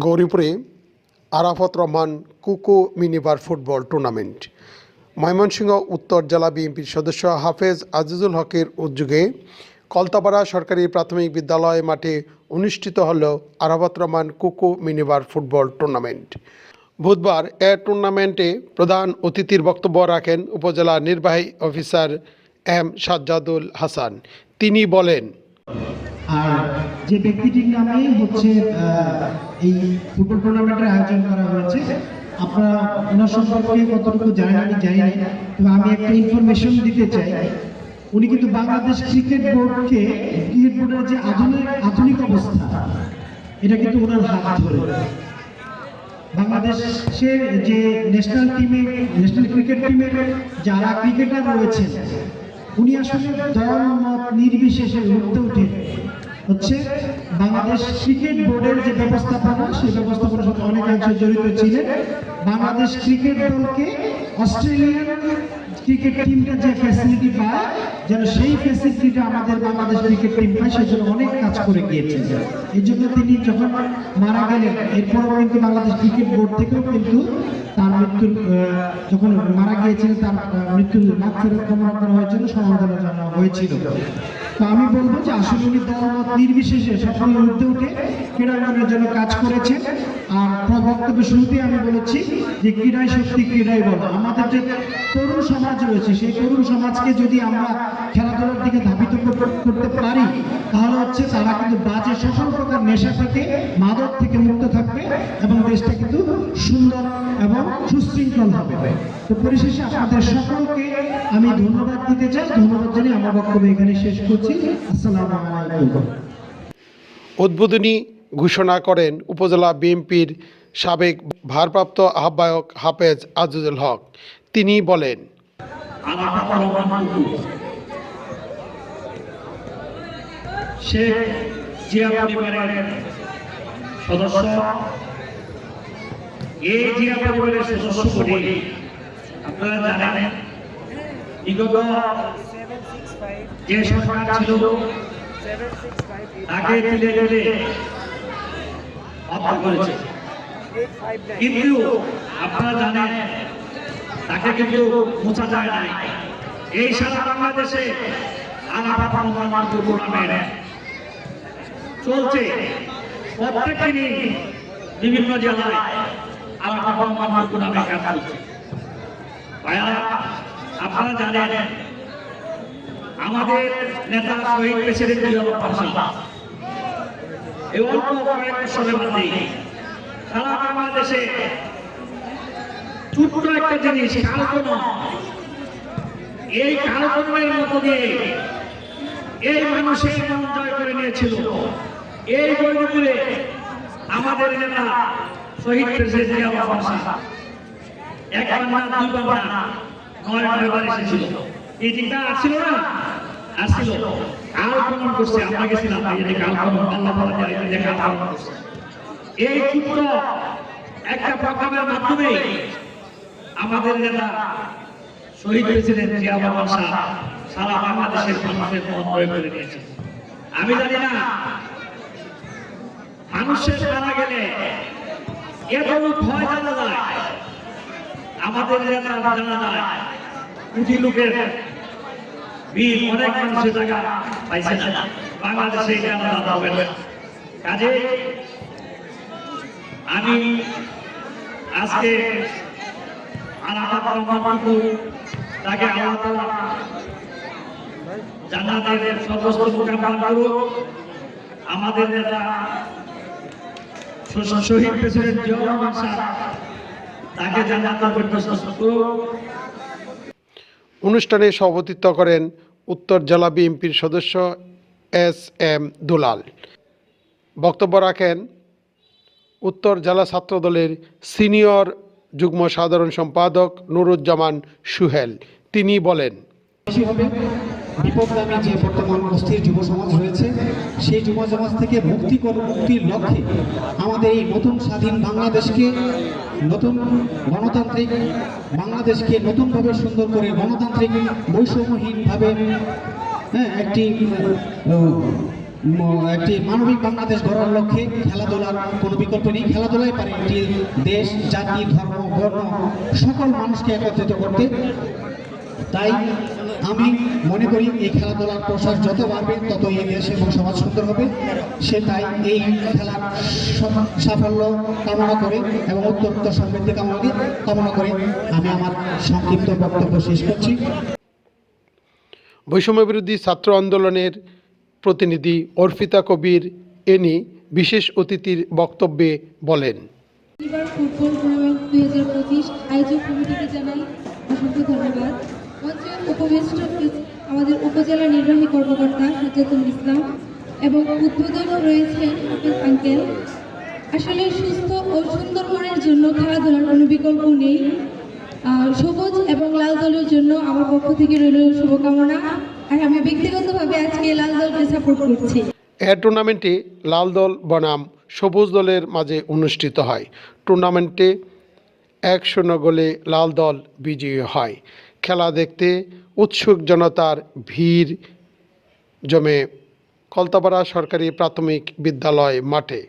গৌরীপুরে আরাফত রহমান কুকু minibar football tournament. Mymensingh উত্তর জেলা বিএনপির সদস্য হাফেজ আজিজুল হকের উদ্যোগে কলতাপাড়া সরকারি প্রাথমিক বিদ্যালয় মাঠে অনুষ্ঠিত হল আরাফত রহমান কুকু মিনিবার ফুটবল টুর্নামেন্ট। বুধবার এ টুর্নামেন্টে প্রধান অতিথির বক্তব্য রাখেন উপজেলা নির্বাহী অফিসার এম সাজ্জাদুল হাসান। তিনি বলেন, আর যে ব্যক্তিটির নামে হচ্ছে এই ফুটবল টুর্নামেন্টের আয়োজন করা হয়েছে, আপনারা ওনার সম্পর্কে কতটুকু জানেন আমি জানি না, তবে আমি একটা ইনফরমেশন দিতে চাই। উনি কিন্তু বাংলাদেশ ক্রিকেট বোর্ডকে ক্রিকেট বোর্ডের যে আধুনিক আধুনিক অবস্থা, এটা কিন্তু ওনার হাত ধরে। বাংলাদেশের যে ন্যাশনাল টিমে ন্যাশনাল ক্রিকেট টিমের যারা ক্রিকেটার রয়েছেন, উনি আসলে দল, মত নির্বিশেষে উঠতে উঠে হচ্ছে বাংলাদেশ ক্রিকেট বোর্ডের যে ব্যবস্থাপনা, সেই ব্যবস্থাপনার সাথে অনেকাংশে জড়িত ছিলেন। বাংলাদেশ ক্রিকেট দলকে অস্ট্রেলিয়ান ক্রিকেট টিমটা যে ফ্যাসিলিটি পায়, যেন সেই ফ্যাসিলিটিটা আমাদের বাংলাদেশ ক্রিকেট টিম পায়, সেই জন্য অনেক কাজ করে গিয়েছেন। এই জন্য তিনি যখন মারা গেলেন এরপর কিন্তু বাংলাদেশ ক্রিকেট বোর্ড থেকেও কিন্তু তার মৃত্যুর যখন মারা গিয়েছিলেন, তার মৃত্যুর মাঠ ফেরত করা হয়েছিল সমাধান জানানো হয়েছিল। আমি বলব যে আসলে উনি দলমত নির্বিশেষে সকলের উদ্যোগে ক্রীড়াঙ্গনের জন্য কাজ করেছেন আর আমার বক্তব্য শুরুতেই আমি বলেছি যে ক্রীড়াই শক্তি, ক্রীড়াই বল। আমাদের যে তরুণ সমাজ রয়েছে, সেই তরুণ সমাজকে যদি আমরা খেলাধুলার দিকে ধাবিত করতে পারি, তাহলে হচ্ছে তারা কিন্তু বাজে সকল প্রকার নেশা থেকে মাদক থেকে মুক্ত থাকবে এবং দেশটা কিন্তু সুন্দর এবং সুশৃঙ্খল হবে। তো পরিশেষে আপনাদের সকলকে আমি ধন্যবাদ দিতে চাই। ধন্যবাদ জানিয়ে আমার বক্তব্য এখানে শেষ করছি। আসসালামু আলাইকুম। উদ্বোধনী ঘোষণা করেন উপজেলা বিএনপির সাবেক ভারপ্রাপ্ত আহ্বায়ক হাফেজ আজিজুল হক। তিনি বলেন সদস্য। এই যে সরকার ছিল, তাকে তুলে তুলে হত্যা করেছে। কিন্তু আপনারা জানেন, তাকে কিন্তু মোছা যায় নাই। এই সারা বাংলাদেশে চলছে। প্রত্যেক বিভিন্ন জেলায় আলাপা রহমান টুর্নামেন্ট করছে। ভাইয়া, আপনারা জানেন, আমাদের নেতা শহীদ প্রেসিডেন্ট এই অল্প কয়েক বাংলাদেশে ছোট্ট একটা জিনিস কালকলম এই কালকলমের মতো দিয়ে এই মানুষের মন জয় করে নিয়েছিল। এই বইগুলো আমাদের নেতা শহীদ প্রেসিডেন্ট রহমান একবার না দুইবার না নয় নয়বার এসেছিল। এই দিকটা আসছিল না? আসছিল আল্লাহ যে করছে। এই ছোট্ট একটা প্রোগ্রামের মাধ্যমে আমাদের নেতা শহীদ হয়েছিলেন জিয়া সারা বাংলাদেশের মানুষের মন জয় করে আমি জানি না মানুষের মারা গেলে এত ভয় জানা যায়, আমাদের জানা যায় কোটি লোকের বীর অনেক মানুষের টাকা পাইছে না বাংলাদেশে এটা আলাদা হবে না কাজে আমি আজকে আলাদা রহমানটুকু তাকে আল্লাহ জান্নাতের করুক। আমাদের নেতা শহীদ প্রেসিডেন্ট জিয়াউর রহমান তাকে জান্নাতের পরিবেশন করুক। অনুষ্ঠানে সভাপতিত্ব করেন উত্তর জেলা বিএনপির সদস্য এস এম দুলাল। বক্তব্য রাখেন উত্তর জেলা ছাত্রদলের সিনিয়র যুগ্ম সাধারণ সম্পাদক নুরুজ্জামান সুহেল। তিনি বলেন বিপদগামী যে বর্তমান অস্থির যুব সমাজ রয়েছে সেই যুব সমাজ থেকে মুক্তি মুক্তির লক্ষ্যে আমাদের এই নতুন স্বাধীন বাংলাদেশকে, নতুন গণতান্ত্রিক বাংলাদেশকে নতুনভাবে সুন্দর করে গণতান্ত্রিক বৈষম্যহীনভাবে হ্যাঁ একটি একটি মানবিক বাংলাদেশ গড়ার লক্ষ্যে খেলাধুলার কোনো বিকল্প নেই। খেলাধুলাই পারে একটি দেশ, জাতি, ধর্ম, বর্ণ, সকল মানুষকে একত্রিত করতে। তাই আমি মনে করি এই খেলাধুলার প্রসার যত বাড়বে তত এই দেশ এবং সমাজ সুন্দর হবে। সে তাই এই খেলার সাফল্য কামনা করে এবং উত্তরোত্তর সমৃদ্ধি কামনা কামনা করে আমি আমার সংক্ষিপ্ত বক্তব্য শেষ করছি। বৈষম্য বিরোধী ছাত্র আন্দোলনের প্রতিনিধি অর্পিতা কবির এনি বিশেষ অতিথির বক্তব্যে বলেন। ফুটবল টুর্নামেন্ট দুই হাজার পঁচিশ আয়োজক কমিটিকে জানাই অসংখ্য ধন্যবাদ। আমাদের উপজেলা নির্বাহী কর্মকর্তা সচেতন ইসলাম এবং উদ্বোধনও রয়েছেন হাফিজ আঙ্কেল। আসলে সুস্থ ও সুন্দর মনের জন্য খেলাধুলার কোনো বিকল্প নেই সবুজ এবং লাল দলের জন্য আমার পক্ষ থেকে রইল শুভকামনা। আর আমি ব্যক্তিগতভাবে আজকে লাল দলকে সাপোর্ট করছি। এ টুর্নামেন্টে লাল দল বনাম সবুজ দলের মাঝে অনুষ্ঠিত হয়। টুর্নামেন্টে এক শূন্য গোলে লাল দল বিজয়ী হয়। খেলা দেখতে উৎসুক জনতার ভিড় জমে কলতাপাড়া সরকারি প্রাথমিক বিদ্যালয় মাঠে।